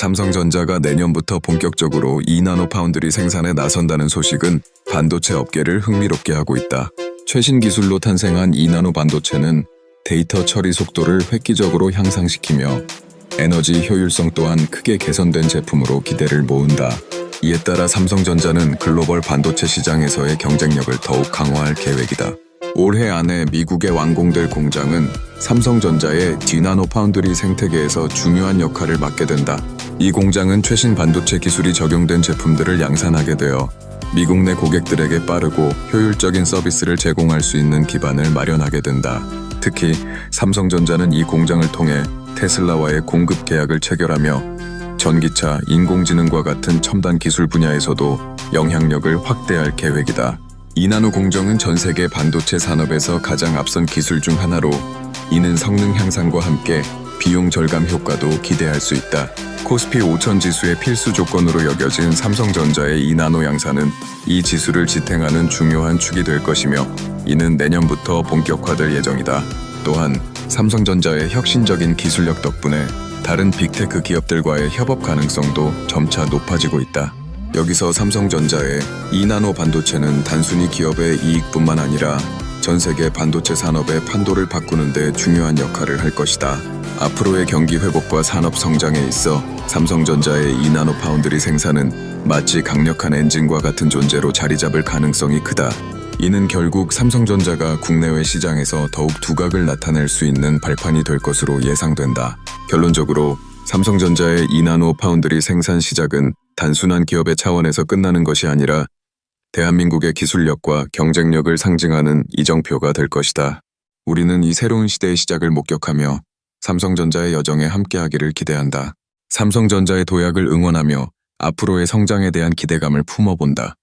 삼성전자가 내년부터 본격적으로 2나노 파운드리 생산에 나선다는 소식은 반도체 업계를 흥미롭게 하고 있다. 최신 기술로 탄생한 2나노 반도체는 데이터 처리 속도를 획기적으로 향상시키며 에너지 효율성 또한 크게 개선된 제품으로 기대를 모은다. 이에 따라 삼성전자는 글로벌 반도체 시장에서의 경쟁력을 더욱 강화할 계획이다. 올해 안에 미국에 완공될 공장은 삼성전자의 디나노 파운드리 생태계에서 중요한 역할을 맡게 된다. 이 공장은 최신 반도체 기술이 적용된 제품들을 양산하게 되어 미국 내 고객들에게 빠르고 효율적인 서비스를 제공할 수 있는 기반을 마련하게 된다. 특히 삼성전자는 이 공장을 통해 테슬라와의 공급 계약을 체결하며 전기차, 인공지능과 같은 첨단 기술 분야에서도 영향력을 확대할 계획이다. 이나노 공정은 전 세계 반도체 산업에서 가장 앞선 기술 중 하나로 이는 성능 향상과 함께 비용 절감 효과도 기대할 수 있다. 코스피 5000 지수의 필수 조건으로 여겨진 삼성전자의 이나노 양산은 이 지수를 지탱하는 중요한 축이 될 것이며 이는 내년부터 본격화될 예정이다. 또한 삼성전자의 혁신적인 기술력 덕분에 다른 빅테크 기업들과의 협업 가능성도 점차 높아지고 있다. 여기서 삼성전자의 2나노 반도체는 단순히 기업의 이익뿐만 아니라 전 세계 반도체 산업의 판도를 바꾸는 데 중요한 역할을 할 것이다. 앞으로의 경기 회복과 산업 성장에 있어 삼성전자의 2나노 파운드리 생산은 마치 강력한 엔진과 같은 존재로 자리 잡을 가능성이 크다. 이는 결국 삼성전자가 국내외 시장에서 더욱 두각을 나타낼 수 있는 발판이 될 것으로 예상된다. 결론적으로 삼성전자의 2나노 파운드리 생산 시작은 단순한 기업의 차원에서 끝나는 것이 아니라 대한민국의 기술력과 경쟁력을 상징하는 이정표가 될 것이다. 우리는 이 새로운 시대의 시작을 목격하며 삼성전자의 여정에 함께하기를 기대한다. 삼성전자의 도약을 응원하며 앞으로의 성장에 대한 기대감을 품어본다.